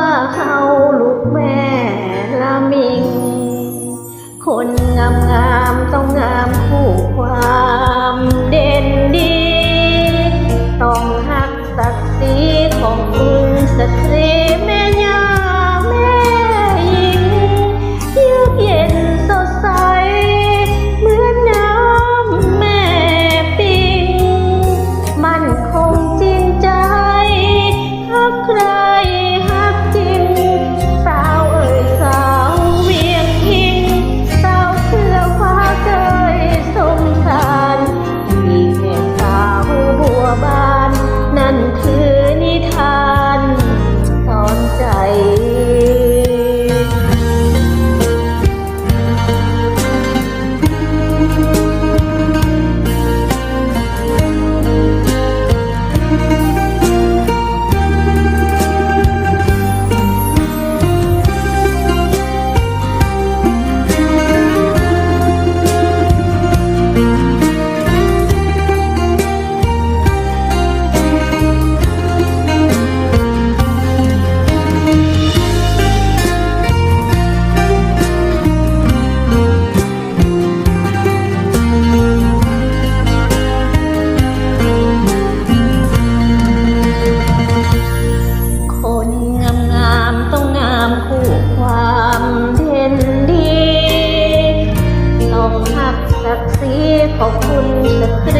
ว่าเขาลูกแม่ละมิง คนงามงามต้องงาม ขอบคุณสตรี